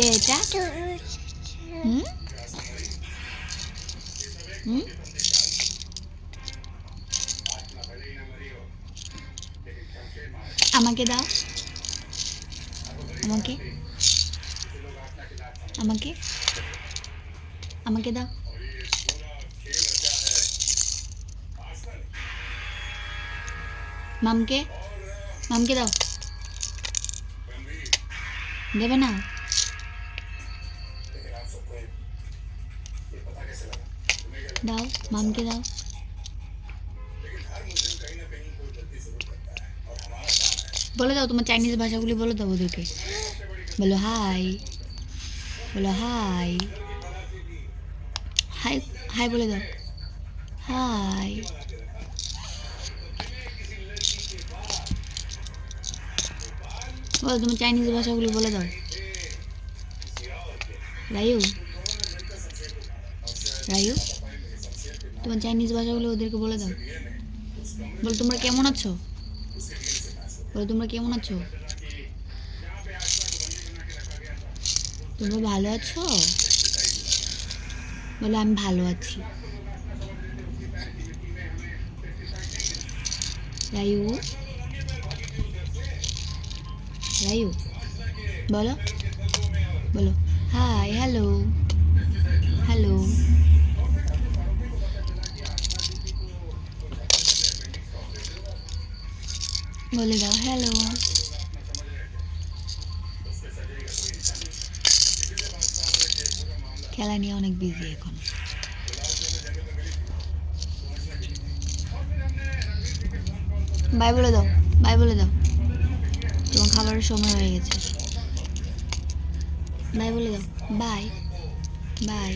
এটা হুম হুম আমাকে দাও আমাকে আমাকে আমাকে দাও মামকে মামকে দাও দেবে না দাও, মামকে দাও। বলে দাও তোমার চাইনিজ ভাষাগুলি, বলে দাও ওদেরকে। বলো হাই বলো হাই হাই হাই বলে দাও। হাই বলো তোমার চাইনিজ ভাষাগুলি, বলে দাও। রায়ু রায়ু, তোমার চাইনিজ ভাষাগুলো ওদেরকে বলে দাও। বলো, তোমরা কেমন আছো? বলো, তোমরা কেমন আছো? তোমরা ভালো আছো? বলো, আমি ভালো আছি। রায়ু রায়ু, বলো বলো। হাই হ্যালো হ্যালো বলে দাও হ্যালো খেলা নিয়ে অনেক বিজি এখন। বাই বলে দাও বাই বলে দাও। তোমার খাবারের সময় হয়ে গেছে। বাই বলে দাও বাই বাই